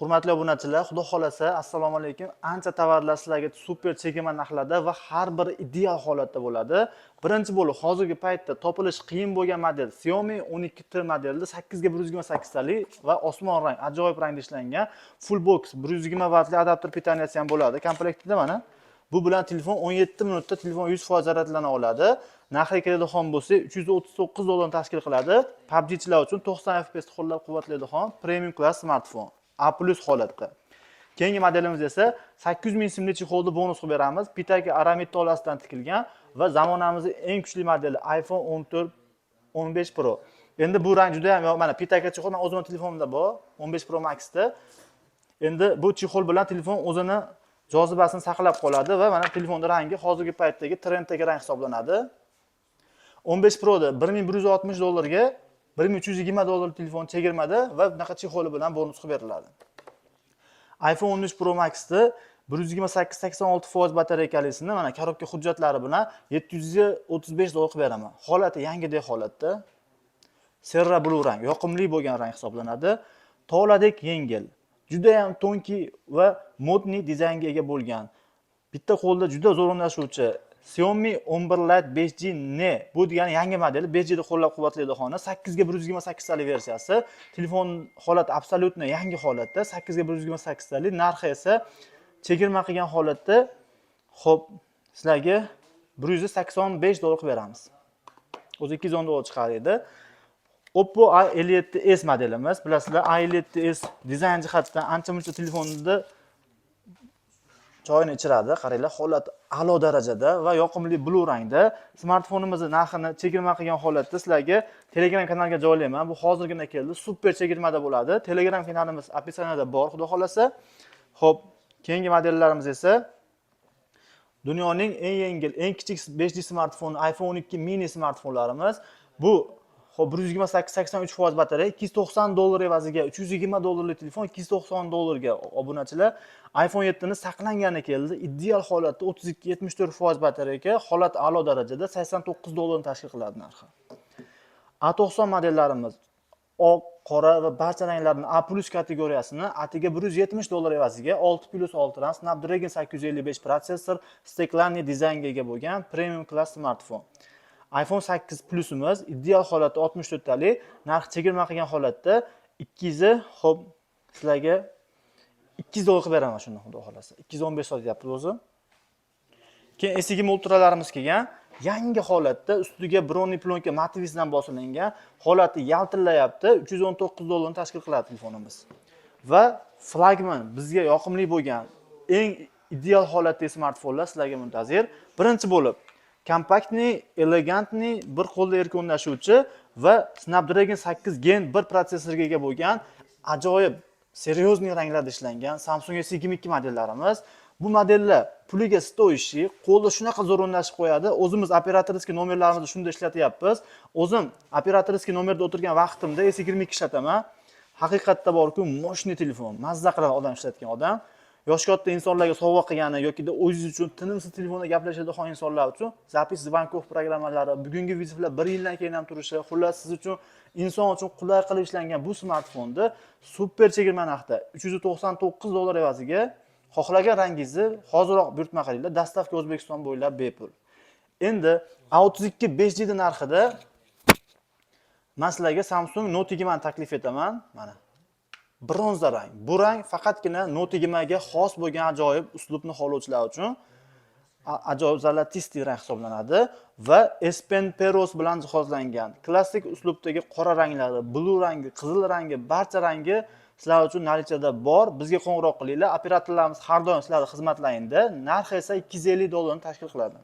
hurmatli obunachilar xudo xohlasa assalomu alaykum. Ancha tovarlar sizlarga super chegirma narxlarda va har biri ideal holatda bo'ladi. Birinchi bo'lib hozirgi paytda topilish qiyin bo'lgan model xiaomi 12 t modelda 8 ga 128 tali va osmon rang ajoyib rangda ishlangan full box 120 vattli adapter pitaniyasi ham bo'ladi. Komplektida mana. Bu bilan telefon 17 minutda telefon 100% zaryadlana oladi. Narxiga keladigan bo'lsak 339 dollarni tashkil qiladi. Pubgchilar uchun 90 fps qo'llab quvvatlaydigan premium klass smartfon a plus holatda. Keyingi modelimiz esa 800 ming simli chexolni bonus qilib beramiz. Pitagi aramid tolasidan tikilgan va zamonamizni eng kuchli modeli iphone 14 15 pro. Endi bu rang juda ham mana pitaka chexol man o'zimni telefonimda bor 15 pro maxda. Endi bu chexol bilan telefon o'zini jozibasini saqlab qoladi va mana telefonni rangi hozirgi paytdagi trenddagi rang hisoblanadi. 15 Pro'da 1160 dollarga 1320 dollar telefon chegirmada va bunaqa chexoli bilan bonus qilib beriladi. iPhone 13 Pro Max'da 128-86% batareykalisini mana korobka hujjatlari bilan 735 dollar qilib beraman. Holati yangidek holatda. Serra blue rang, yoqimli bo'lgan rang hisoblanadi. Toladek yengil, juda ham tonki va modniy dizaynga ega bo'lgan. Bitta qo'lda juda zo'r o'rnashuvchi Xiaomi 11 Lite 5G Ne bu degani yangi modeli 5G da qo'llab-quvvatlaydigan 8 ga 128 talik versiyasi. Telefon holati absolyutno yangi holatda 8 ga 128 talik, narxi esa chegirma qilgan holatda xo'p sizlarga 185 dollar qilib beramiz. O'zi 210 dollar chiqar edi. Oppo A57s modelimiz. Bilasizlar, A57s dizayn jihatidan ancha-muncha telefonda choyini ichiradi. Qaranglar holat a'lo darajada va yoqimli blue rangda. Smartfonimizni narxini chegirma qilgan holatda sizlarga telegram kanaliga joylayman. Bu hozirgina keldi. Super chegirmada bo'ladi. Telegram kanalimiz описанияda bor xudo xohlasa. Ho'p keyingi modellarimiz esa dunyoning eng yengil eng kichik 5G smartfoni iPhone 12 mini smartfonlarimiz. Bu Xo'p, 128 83 foiz batareya 290 dollar evaziga 320 dollarlik telefon 290 dollarga obunachilar iPhone 7 ni saqlangani keldi. Ideal holatda 32 74 foiz batareyaga holat a'lo darajada 89 dollarni tashkil qiladi narxi. A90 modellarimiz oq, qora va barcha ranglarning A+ kategoriyasini atiga 170 dollar evaziga 6+6 ram Snapdragon 855 protsessor, steklanniy dizaynga ega bo'lgan premium klass smartfon. iPhone 8 Plusimiz ideal holatda 64 to'rttalik narx chegirma qilgan holatda 200 xo'p sizlarga 200 dollar qilib beraman shuni xudo xolasa. 215 sotyapti o'zi. Keyin S20 ultralarimiz kelgan. Yangi holatda ustiga broni plonka matvisdan bosilingan, holati yaltillayapti. 319 dollarni tashkil qiladi telefonimiz. Va flagman bizga yoqimli bo'lgan eng ideal holatdagi smartfonlar sizlarga muntazir. Birinchi bo'lib kompaktniy, elegantniy, bir qo'lda erkonlashuvchi va Snapdragon 8 Gen 1 protsessorga ega bo'lgan ajoyib серьезный ranglarda ishlangan Samsung S22 modellarimiz. Bu modellar puliga stoyishi, qo'lda shunaqa zo'r o'rnashib qo'yadi. O'zimiz operatorskiy nomerlarimizni shunda ishlatyapmiz. O'zim operatorskiy nomerda o'tirgan vaqtimda S22 ishlataman. Haqiqatda borku, moshni telefon, mazza qiladi odam ishlatgan odam. Yoshi katta insonlarga sovg'a qilgani yoki o'zingiz uchun tinimsiz telefonda gaplashadigan insonlar uchun zapis zvonkov programmalari bugungi vizitlar bir yildan keyin ham turishi xullas siz uchun inson uchun qulay qilib ishlangan bu smartfonni super chegirma narxda uch yuz to'qson to'qqiz dollar evaziga xohlagan rangingizni hoziroq buyurtma qilinglar. Dostavka o'zbekiston bo'ylab bepul. Endi a o'ttiz ikki besh g narxida man sizlarga samsung note yigirmani taklif etaman. Mana. Bronza rang. Bu rang faqatgina Note 20 ga xos bo'lgan ajoyib uslubni xohlovchilar uchun ajoyib zalatistiy rang hisoblanadi va S Pen Peros bilan jihozlangan. Klassik uslubdagi qora ranglari, blue rangi, qizil rangi, barcha rangi sizlar uchun nalichada bor. Bizga qo'ng'iroq qilinglar. Operatorlarimiz har doim sizlarni xizmatlaringda. Narxi esa 250 dollarni tashkil qiladi.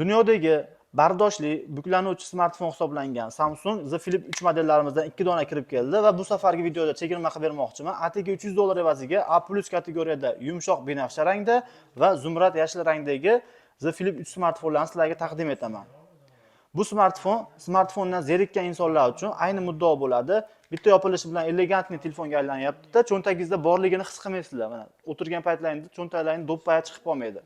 Dunyodagi bardoshli buklanuvchi smartfon hisoblangan Samsung The Flip 3 modellarimizdan 2 dona kirib keldi va bu safargi videoda chegirma qilib bermoqchiman. Atigi 300 dollar evaziga A+ kategoriyada yumshoq binafsha rangda va zumrad yashil rangdagi The Flip 3 smartfonlarni sizlarga taqdim etaman. Bu smartfon smartfondan zerikkan insonlar uchun ayni muddao bo'ladi. Bitta yopilishi bilan elegantniy telefonga aylanyapti-da, cho'ntagingizda borligini his qilmaysizlar. Mana o'tirgan paytlaringizda cho'ntaklaringiz do'ppaya chiqib qolmaydi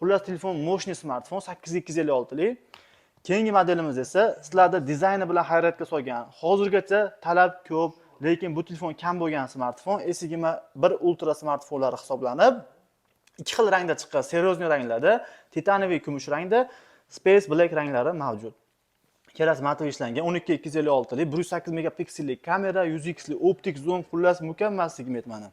Xullas telefon moshni smartfon 8256 lik. Keyingi modelimiz esa sizlarda dizayni bilan hayratga solgan. Hozirgacha talab ko'p, lekin bu telefon kam bo'lgan smartfon S21 Ultra smartfonlari hisoblanib, ikki xil rangda chiqqan серьезный ranglarda titaniviy kumush rangda space black ranglari mavjud kelasi matoviy ishlangan 12 256 lik 108 megapiksellik kamera 100 xlik optik zoom xullas mukammal segment mana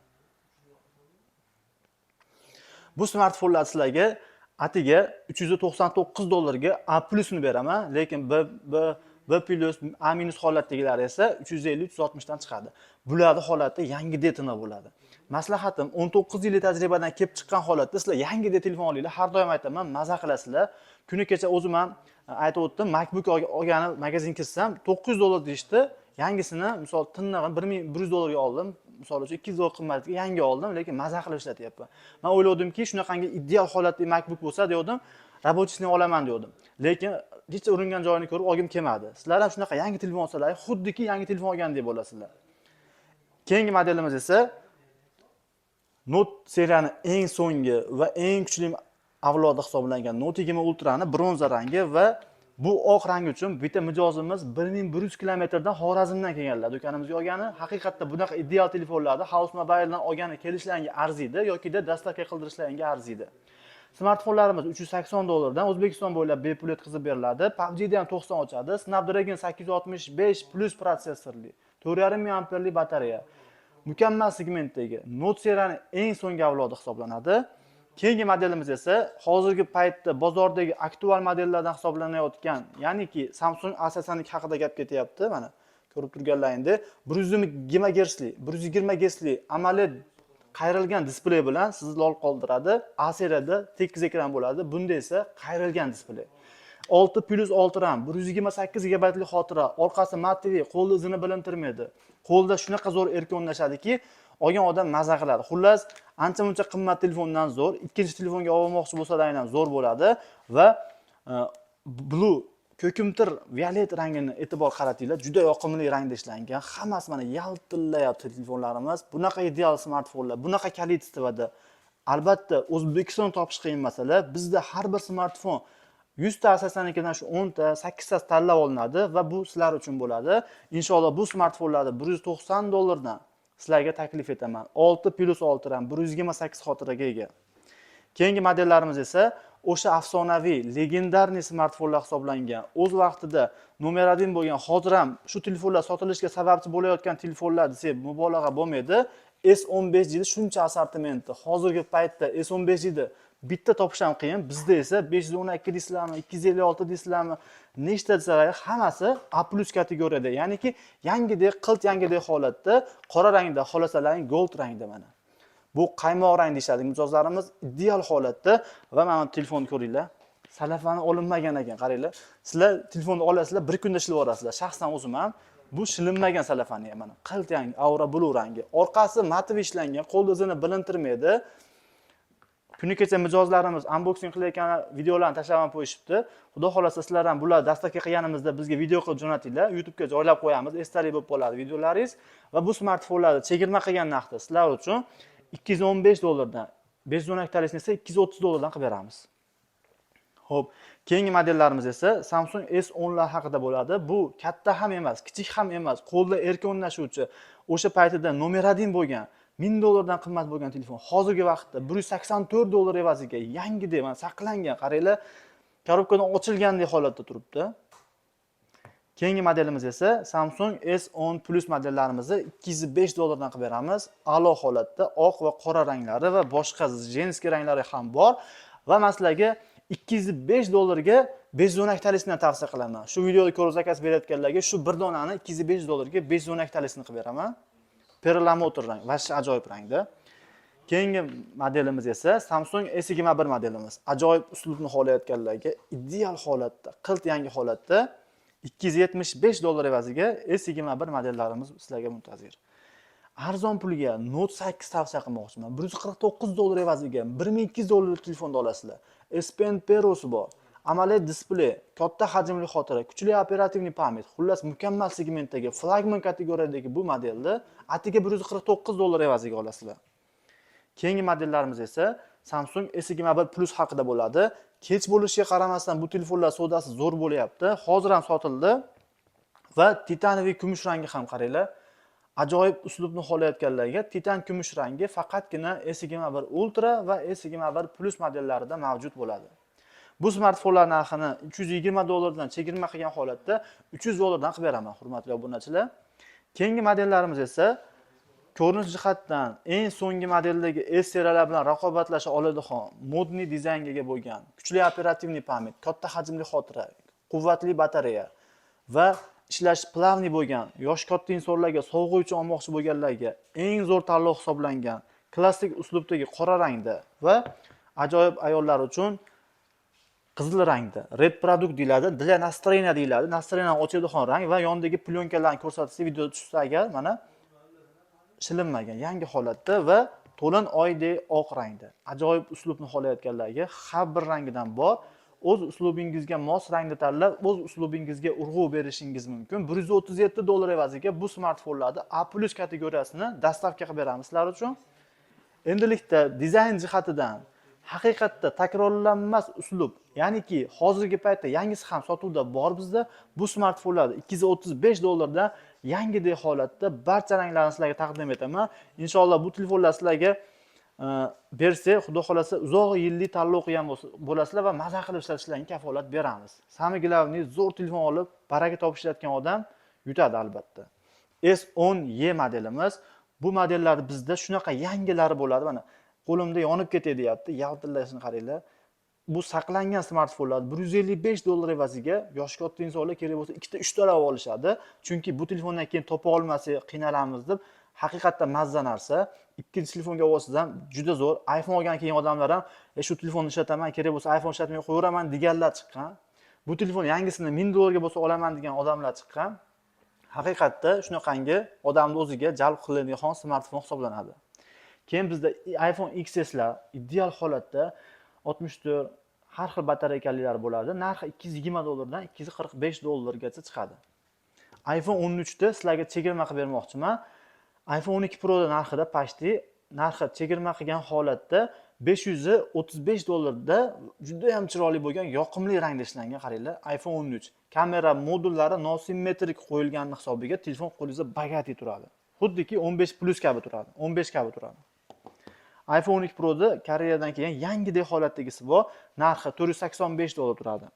bu smartfonlar sizlarga atiga 399 dollarga A plusni beraman lekin B B B plus A minus holatdagilari esa 350 360 dan chiqadi. Bularni holati yangi detina bo'ladi. Maslahatim 19 yillik tajribadan kelib chiqqan holatda sizlar yangidek telefon olinglar har doim aytaman maza qilasizlar. Kuni kecha o'zim ham e, aytib o'tdim macbook ol- olgani magazinga kirsam 900 dollar deyishdi. Yangisini misol tindig'ini 1100 dollarga oldim misol uchun 200 dollar qimmatga yangi oldim lekin maza qilib ishlatyapman man o'ylavdimki shunaqangi ideal holatli macbook bo'lsa devdim рабочийsini olaman devdim lekin hech uringan joyini ko'rib olgim kelmadi sizlar ham shunaqa yangi telefon olsanglar xuddiki yangi telefon olgandek bo'lasizlar keyingi modelimiz esa Note seriyani eng so'nggi va eng kuchli avlodi hisoblangan Note 20 Ultra'ni bronza rangi va bu oq rang uchun bitta mijozimiz 1100 kilometrdan Xorazmdan kelganlar do'konimizga olgani. Haqiqatda bunaqa ideal telefonlarni House Mobile'dan olgani kelishlaringga arziydi yoki-da dastavka qildirishlaringga arziydi. Smartfonlarimiz 380 dollardan O'zbekiston bo'ylab bepul yetkazib beriladi. PUBG'da ham 90 ochadi. Snapdragon 865 Plus protsessorli, 4,5 mAhli batareya. mukammal segmentdagi Note seriyani eng so'nggi avlodi hisoblanadi. Keyingi modelimiz esa hozirgi paytda bozordagi aktual modellardan hisoblanayotgan, ya'niki Samsung A82 haqida gap ketyapti. Mana ko'rib turganlaringdek 120 Hzli, 120 Hzli AMOLED qayrilgan displey bilan sizni lol qoldiradi. A seriyada tekis ekran bo'ladi. Bunda esa qayrilgan displey. 6 plus 6 RAM, 128 gigabaytlik xotira, orqasi mat TV, qo'lni izini bilintirmaydi. Qo'lda shunaqa zo'r erkin o'ynashadiki, olgan odam maza qiladi. Xullas, ancha muncha qimmat telefondan zo'r, ikkinchi telefonga olmoqchi bo'lsalar aynan zo'r bo'ladi va e, blue ko'kimtir violet rangini e'tibor qaratinglar juda yoqimli rangda ishlangan. Hammasi mana yaltillayapti telefonlarimiz. Bunaqa ideal smartfonlar bunaqa количествоda albatta o'zbekiston topish qiyin masala. Bizda har bir smartfon 100 ta asoslannikidan shu 10 ta 8 ta tanlab olinadi va bu sizlar uchun bo'ladi. Inshaalloh bu smartfonlarni 190 dollardan sizlarga taklif etaman olti plyus olti ram 128 xotiraga ega Keyingi modellarimiz esa o'sha afsonaviy, legendarniy smartfonlar hisoblangan. O'z vaqtida nomer один bo'lgan, hozir ham shu telefonlar sotilishiga sababchi bo'layotgan telefonlar desak mubolag'a bo'lmaydi. S15 yili shuncha assortimenti. Hozirgi paytda S15 yili bitta topish ham qiyin. Bizda esa 512 deysizlarmi, 256 deysizlarmi, nechta desalar hammasi A+ kategoriyada. Ya'niki yangidek, qilt yangidek holatda, qora rangda, xolasalaring gold rangda mana. Bu qaymoq rang deyishadi mijozlarimiz ideal holatda va mana bu telefonni ko'ringlar. Salafani olinmagan ekan, qaranglar. Sizlar telefonni olasizlar, bir kunda ishlab yuborasizlar. Shaxsan o'zim ham bu shilinmagan salafani ham mana qilt yangi aura blue rangi. Orqasi matov ishlangan, qo'l izini bilintirmaydi. Kuni kecha mijozlarimiz unboxing qilayotgan videolarni tashlab qo'yishibdi. Xudo xolasa sizlar ham bular dastavka qilganimizda bizga video qilib jo'natinglar. YouTube'ga joylab qo'yamiz. Esdalik bo'lib qoladi videolaringiz va bu smartfonlarni chegirma qilgan narxda sizlar uchun 215 dollardan 512 talisini esa 230 dollardan qilib beramiz. Xo'p, keyingi modellarimiz esa Samsung S10 lar haqida bo'ladi. Bu katta ham emas, kichik ham emas, qo'lda erkin o'ynashuvchi, o'sha paytida nomer 1 bo'lgan 1000 dollardan qimmat bo'lgan telefon hozirgi vaqtda 184 dollar evaziga yangidek mana saqlangan, qaranglar, korobkadan ochilgandek holatda turibdi. Keyingi modelimiz esa Samsung S10 Plus modelllarimizni 205 dollardan qilib beramiz. A'lo holatda oq va qora ranglari va boshqa jenskiy ranglari ham bor va men sizlarga 205 dollarga 512 talisini tavsiya qilaman. Shu videoda ko'rib zakaz berayotganlarga shu bir donani 205 dollarga 512 talisini qilib beraman. Perlamotor rang, vash ajoyib rangda. Keyingi modelimiz esa Samsung S21 modelimiz. Ajoyib uslubni xohlayotganlarga ideal holatda, qilt yangi holatda 275 dollar evaziga S21 modellarimiz sizlarga muntazir. Arzon pulga Note 8 tavsiya qilmoqchiman. 149 dollar evaziga 1200 dollarlik telefonni olasizlar. S Pen Pero'si bor. AMOLED displey, katta hajmli xotira, kuchli operativniy pamyat, xullas mukammal segmentdagi flagman kategoriyadagi bu modelni atiga 149 dollar evaziga olasizlar. Keyingi modellarimiz esa Samsung S21 Plus haqida bo'ladi. Kech bo'lishiga qaramasdan bu telefonlar savdosi zo'r bo'lyapti. Hozir ham sotildi va titanoviy kumush rangi ham qaranglar. ajoyib uslubni xohlayotganlarga titan kumush rangi faqatgina s yigirma bir ultra va s yigirma bir plus modellarida mavjud bo'ladi bu smartfonlar narxini uch yuz yigirma dollardan chegirma qilgan holatda uch yuz dollardan qilib beraman hurmatli obunachilar. Keyingi modellarimiz esa ko'rinish jihatdan eng so'nggi modeldagi s seriyalar bilan raqobatlasha oladigan modniy dizaynga ega bo'lgan kuchli operativniy pamyat, katta hajmli xotira quvvatli batareya va ishlash plavniy bo'lgan yoshi katta insonlarga sovg'a uchun olmoqchi bo'lganlarga eng zo'r tanlov hisoblangan klassik uslubdagi qora rangda va ajoyib ayollar uchun qizil rangda red produkt deyiladi для настроения deyiladi. Настроение ochadigan rang va yonidagi plyonkalarni ko'rsatsa video tushsa agar mana shilinmagan yangi holatda va to'lin oydek oq rangda. Ajoyib uslubni xohlayotganlarga har bir rangidan bor. O'z uslubingizga mos rangni tanlab o'z uslubingizga urg'u berishingiz mumkin. Bir yuz o'ttiz yetti dollar evaziga bu smartfonlarni a plyus kategoriyasini dastavka qilib beramiz sizlar uchun. Endilikda dizayn jihatidan haqiqatda takrorlanmas uslub. Ya'niki hozirgi paytda yangisi ham sotuvda bor bizda. Bu smartfonlarni ikki yuz o'ttiz besh dollarda yangidek holatda barcha ranglarini sizlarga taqdim etaman. İnshaalloh bu telefonlar sizlarga e, bersa xudo xohlasa uzoq yillik tanlov qilgan bo'lasizlar va maza qilib ishlatishlaringga kafolat beramiz. Samiglavniy zo'r telefon olib baraka topib ishlatgan odam yutadi albatta. S o'n y modelimiz. Bu modellarni bizda shunaqa yangilari bo'ladi. Mana qo'limda yonib ketay deyapti yaltillashini qaranglar bu saqlangan smartfonlar bir yuz ellik besh dollar evaziga yoshi katta insonlar kerak bo'lsa ikkita uchtalab olishadi. Chunki bu telefondan keyin topa olmasak qiynalamiz deb haqiqatdan mazza narsa. İkkinchi telefonga olsangiz ham juda zo'r. iphone olgandan keyin odamlar ham e shu telefonni ishlataman kerak bo'lsa iphone ishlatmay qo'yaveraman deganlar chiqqan. Bu telefon yangisini ming dollarga bo'lsa olaman degan odamlar chiqqan. Haqiqatda shunaqangi odamni o'ziga jalb qiladigan smartfon hisoblanadi keyin bizda iphone xslar ideal holatda oltmish to'rt har xil batareykalilar bo'ladi narxi ikki yuz yigirma dollardan ikki yuz qirq besh dollargacha chiqadi. iphone o'n uchni sizlarga chegirma qilib bermoqchiman. iphone o'n ikki proda narxida почти narxi chegirma qilgan holatda besh yuzi o'ttiz besh dollarda judayam chiroyli bo'lgan yoqimli rangda ishlangan. Qaranglar iphone o'n uch kamera modullari nosimmetrik qo'yilgani hisobiga telefon qo'lingizda bogатый turadi. Xuddiki o'n besh plus kabi turadi o'n besh kabi turadi. Iphone 12 proda koreyadan kelgan yangidek holatdagisi bor narxi to'rt yuz sakson besh dollar turadi.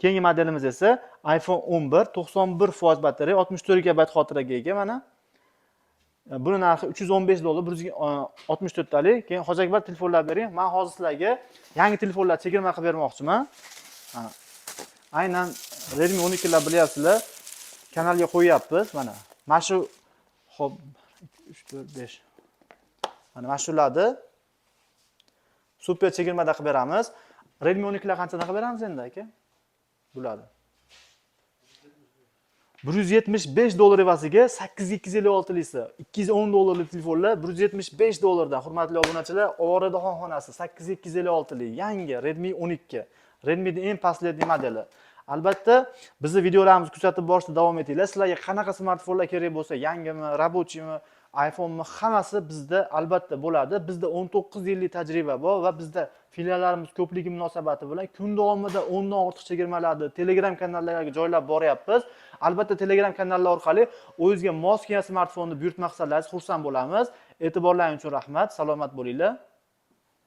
Keyingi modelimiz esa iphone 11 91 foiz batareya 64 GB xotiraga ega mana. Buni narxi 315 dollar 164 e, talik keyin hoji akbar telefonlar bering. Men hozir sizlarga yangi telefonlar chegirma qilib bermoqchiman. Aynan redmi 12 lar bilyapsizlar. Kanalga qo'yyapmiz mana. Mana shu ho'p 3 4 5 mana mana shularni super chegirmada qilib beramiz. Redmi 12 qanchadan qilib beramiz endi aka? Bularni bir yuz yetmish besh dollar evaziga sakkiz ikki yuz ellik oltilisi. ikki yuz o'n dollarlik telefonlar bir yuz yetmish besh dollardan hurmatli obunachilar ovoradoxon xonasi sakkiz ikki yuz ellik oltilik yangi redmi o'n ikki. Redmini eng последний modeli. Albatta bizni videolarimizni kuzatib borishda davom etinglar. Sizlarga qanaqa smartfonlar kerak bo'lsa yangimi рабочийmi iPhone'ni hammasi bizda albatta bo'ladi. Bizda 19 yillik tajriba bor va bizda filiallarimiz ko'pligi munosabati bilan kun davomida 10 dan ortiq chegirmalarni Telegram kanallariga joylab boryapmiz. Albatta Telegram kanallar orqali o'zingizga mos kelgan smartfonni buyurtma qilsangiz xursand bo'lamiz. E'tiborlaringiz uchun rahmat. Salomat bo'linglar.